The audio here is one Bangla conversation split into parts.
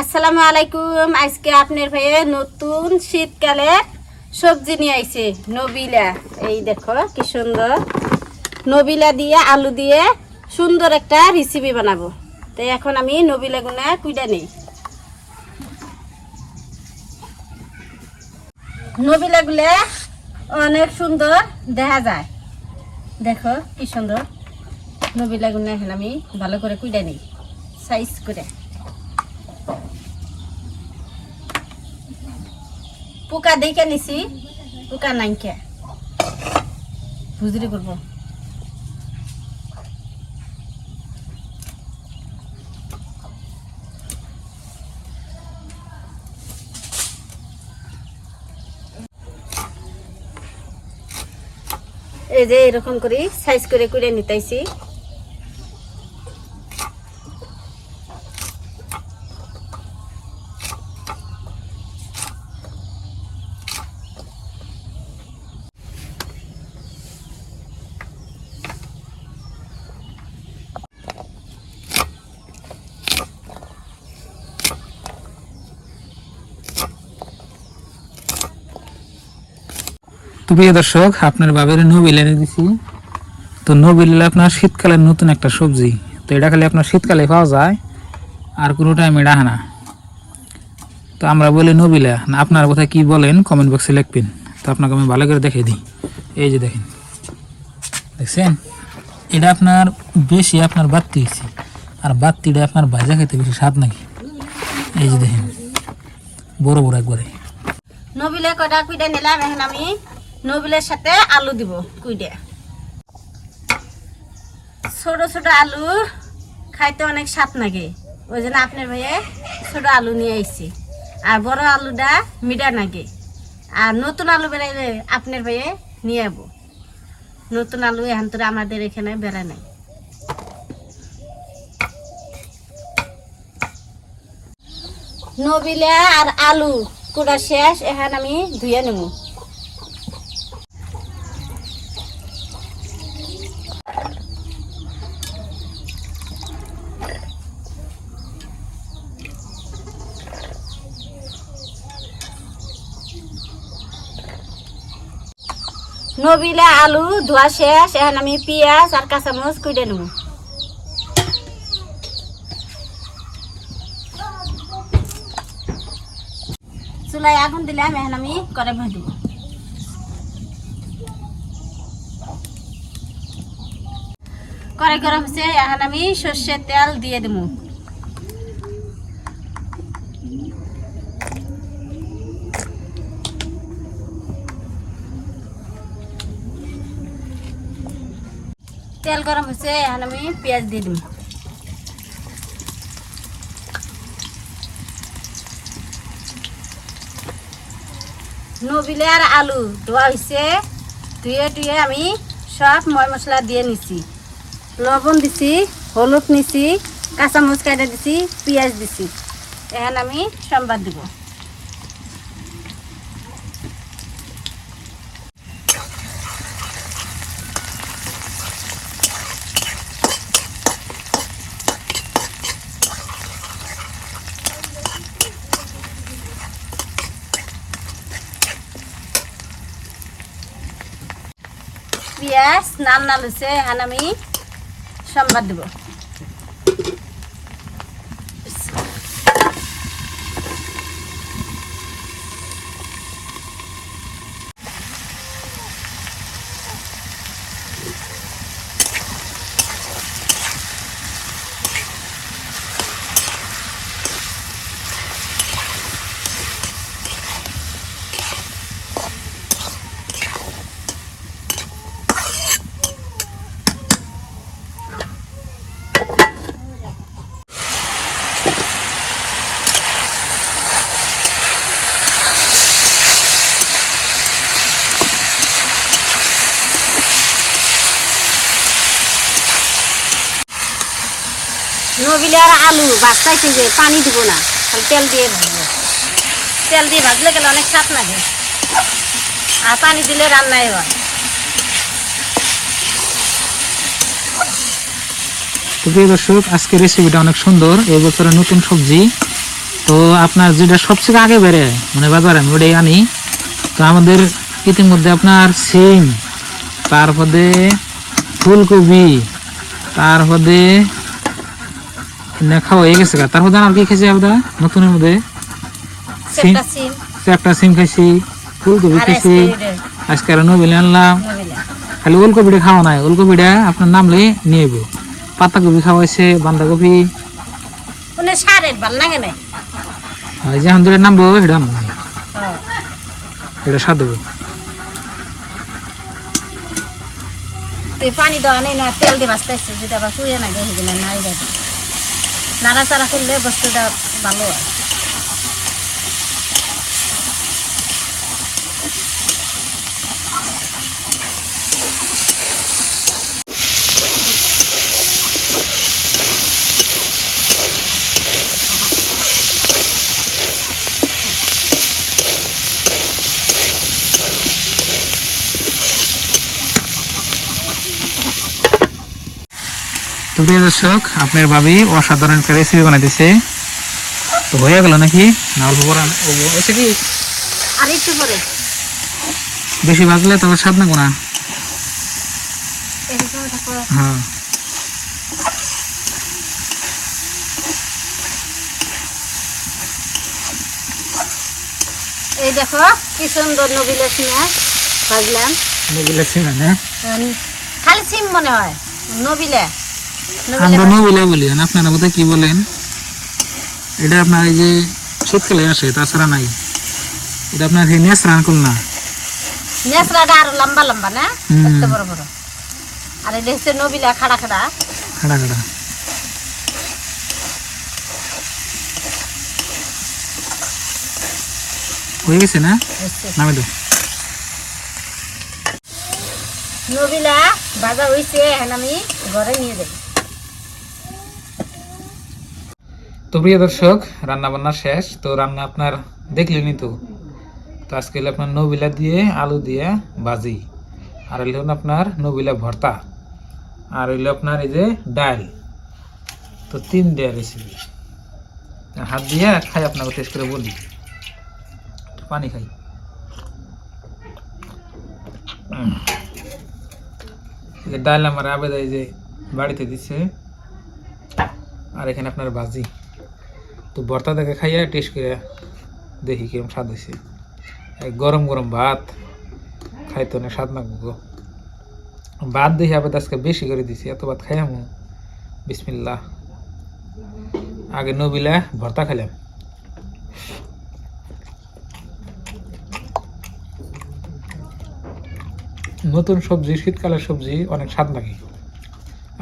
আসসালামু আলাইকুম। আজকে আপনার ভাইয়ে নতুন শীতকালে সবজি নিয়ে আইছে, নবিলা। এই দেখো, কি সুন্দর। নবিলা দিয়ে আলু দিয়ে সুন্দর একটা রেসিপি বানাবো। তো এখন আমি নবিলা গুনা কুইডা নেই। নবিলা গুলা অনেক সুন্দর দেখা যায়। দেখো, কি সুন্দর। নবিলা গুনা এখন আমি ভালো করে কুইডা নেই সাইজ করে। পোকা দেখে নিছি, পোকা নাইকে বুঝলি করব। এই যে এরকম করে সাইজ করে করে নিতেছি তো প্রিয় দর্শক, আপনার বাবের নবিল এনে দিছি। তো নবিল আপনার শীতকালের নতুন একটা সবজি। তো এটা খালি আপনার শীতকালে পাওয়া যায়, আর কোনো টাইমে ডাহা না। তো আমরা বলি নবিলা, না, আপনার কথা কি বলেন কমেন্ট বক্সে লিখবেন। তো আপনাকে আমি ভালো করে দেখে দিই। এই যে দেখেন, দেখছেন? এটা আপনার বেশি আপনার বাত্তি হয়েছে। আর বাত্তিটা আপনার ভাজা খেতে বেশি স্বাদ নাকি? এই যে দেখেন, বড় বড় একবারে। নবিলে কয়টা কুইডা নিলাম এখন আমি। নবিলের সাথে আলু দিব কুইডা ছোট ছোট আলু খাইতে অনেক স্বাদ লাগে। ওই জন্য আপনার ভাইয়ে ছোট আলু নিয়ে আইছি। আর বড় আলুটা মিঠা লাগে আর নতুন আলু বেড়াইলে আপনার ভাইয়ে নিয়ে যাব নতুন আলু এখন তো আমাদের এখানে বেড়া নাই। নবিলা আর আলু কুড়া শেষ, এখন আমি ধুয়ে নেব। নবিলা, আলু, ধোয়া শেষ, এখন আমি পেঁয়াজ আর কাঁচামরিচ কুইটে নেব। চুলাই আগুন দিলাম এখন আমি করে ভয় দেবো। করে গরম হচ্ছে এখন আমি সর্ষের তেল দিয়ে দেবো। তেল গরম হচ্ছে এখন আমি পেঁয়াজ দিয়ে দেবো নবিলে আর আলু ধোয়া হয়েছে, ধুয়ে টুয়ে আমি সব ময় মশলা দিয়ে নিছি। লবণ দিছি, হলুদ নিছি, কাঁচামরিচ কাটা দিছি, পেঁয়াজ দিছি। এখন আমি সম্বাদ দিব। পেঁয়াজ নাম নাম হয়েছে এখন আমি সম্বাদ দেব। নবিলে আর আলু বাচ্চাইছে যে পানি দিব না, খালি তেল দিয়ে ভাজবো। তেল দিয়ে ভাজলে গেলে অনেক স্বাদ লাগে। আর পানি দিলে রান্নাই হয়। তো প্রিয় দর্শক আজকে রেসিপিটা অনেক সুন্দর। এই বছরের নতুন সবজি। তো আপনার যেটা সবথেকে আগে বেড়ে মানে বাজারে, আমি ওটাই আনি। তো আমাদের ইতিমধ্যে আপনার সিম তারপরে ফুলকপি তারপরে না খাওয়া হয়ে গেছে। তারপরে আর কি খেয়েছি আমরা নতুনের মধ্যে? সিম একটা সিম খাইছি ফুলকপি খাইছি। আজকে নবিলে আনলাম। খালি ওলকপিটা খাওয়া নাই। ওলকপিটা আপনার নামলে নিয়ে যাব পাতাকপি খাওয়াইছে বাঁধাকপি। কোনো সারের ভালো লাগে না আর যে হান নামবো সেটা আনব হ্যাঁ। এটা স্বাদ দেবো। পানি দেওয়া নেই না তেল দিয়ে বাঁচতে যদি আবার শুয়ে না গে সেগুলো নাড়ি যাবে। নাড়াচাড়া করলে বস্তুটা ভালো হয়। তো প্রিয় দর্শক আপনার ভাবি অসাধারণ একটা রেসিপি বানাই দিছে তো হয়ে গেল নাকি? না অল্প কি? আর একটু পরে। বেশি ভাজলে তবে স্বাদ না। থাকো হ্যাঁ। এই দেখো কি সুন্দর নবিলে সিমে ভাজলাম। নবিলে সিম না খালি সিম মনে হয়। নবিলে আমরা নবিলে বলি আপনারা বোধহয় কি বলেন? এটা আপনার এই যে শীতকালে আসে তাছাড়া নাই। এটা আপনার সেই নেস রান করল না নেসরাটা আরও লম্বা লম্বা না। এত বড় বড়। আর এটা হচ্ছে নবিলা খাড়া খাড়া। খাড়া খাড়া। হয়ে গেছে না? নামে তো নবিলা ভাজা হয়েছে এখন আমি ঘরে নিয়ে যাই। তো প্রিয় দর্শক রান্না বান্না শেষ। তো রান্না আপনার দেখলেনই তো। তো আজকে হলো আপনার নবিলা দিয়ে আলু দিয়ে ভাজি। আর হলো আপনার নবিলা ভর্তা। আর হইল আপনার এই যে ডাল। তো তিন দেয়া রেসিপি হাত দিয়ে খাই, আপনাকে টেস্ট করে বলি। পানি খাই। ডাল আমার আবেদা এই যে বাড়িতে দিচ্ছে আর এখানে আপনার ভাজি। তো ভর্তা দেখে খাইয়া টেস্ট করে দেখি কিরম স্বাদ হয়েছে গরম গরম ভাত, খাইতে অনেক স্বাদ লাগবো গো। ভাত দেখি আবার আজকে বেশি করে দিছি, এত ভাত খাই আমি বিসমিল্লাহ। আগে নবিলা ভর্তা খাইলাম। নতুন সবজি, শীতকালের সবজি, অনেক স্বাদ লাগে।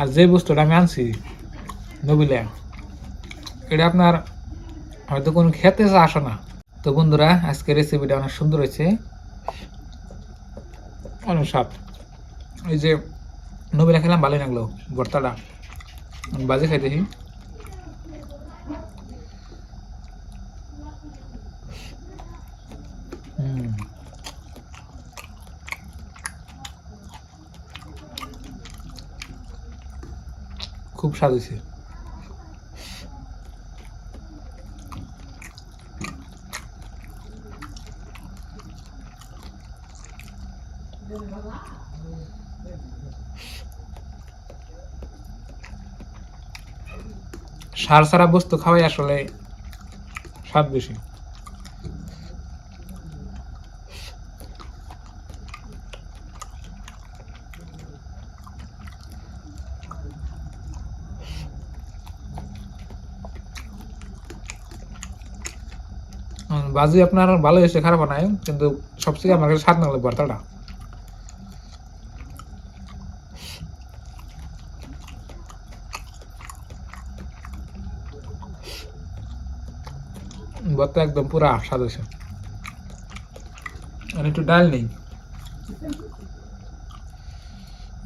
আর যে বস্তুটা আমি আনছি, নবিলা, এটা আপনার হয়তো কোনো খেতে আসে না। তো বন্ধুরা আজকে রেসিপিটা অনেক সুন্দর হয়েছে। অনেক স্বাদ ওই যে নবিলা খেলাম, ভালোই লাগল ভর্তাটা। বাজে খাইতেছি। খুব স্বাদ হয়েছে। সার সারা বস্তু খাওয়াই আসলে স্বাদ বেশি। বাজি আপনার ভালো হয়েছে খারাপ নাই, কিন্তু সবথেকে আমার কাছে স্বাদ লাগল ভর্তাটা। ভর্তা একদম পুরো স্বাদ হয়েছে আর একটু ডাল নেই।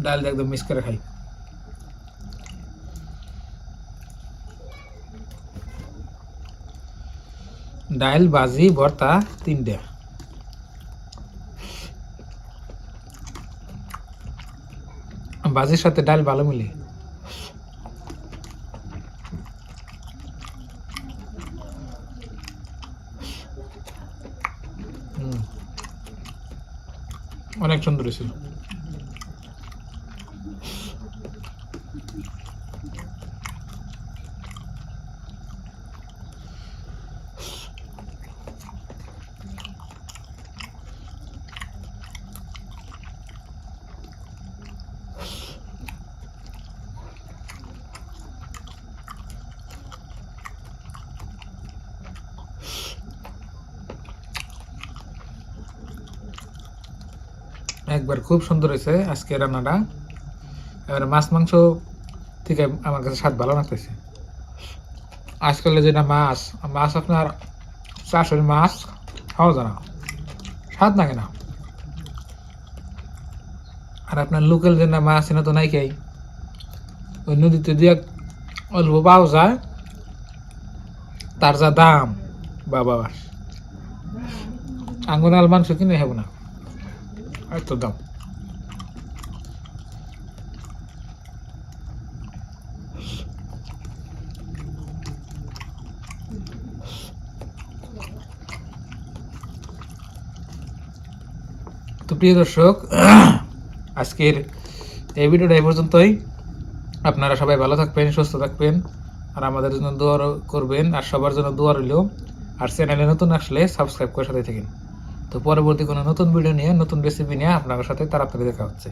ডাল একদম মিক্স করে খাই। ডাল বাজি ভর্তা তিনটা। বাজির সাথে ডাল ভালো মিলে। অনেক একবার খুব সুন্দর হয়েছে আজকে রান্নাটা। এবারে মাছ মাংস থেকে আমার কাছে স্বাদ ভালো লাগতেছে। আজকাল যেটা মাছ মাছ আপনার চাষের মাছ, খাওয়া যায় না। স্বাদ লাগে না। আর আপনার লোকাল যে না মাছ এনে তো নাই খাই ওই নদীতে দিয়ে অল্প পাওয়া যায়। তার যা দাম, বাবা। আঙ্গুনাল মাংস কিনে খাব না। এত দাম। তো প্রিয় দর্শক, আজকের এই ভিডিওটা এই পর্যন্তই। আপনারা সবাই ভালো থাকবেন, সুস্থ থাকবেন, আর আমাদের জন্য দোয়া করবেন, আর সবার জন্য দোয়া রইল। আর চ্যানেলে নতুন আসলে সাবস্ক্রাইব করে সাথে থাকেন। তো পরবর্তী কোনো নতুন ভিডিও নিয়ে নতুন রেসিপি নিয়ে আপনার সাথে তারা দেখা হচ্ছে।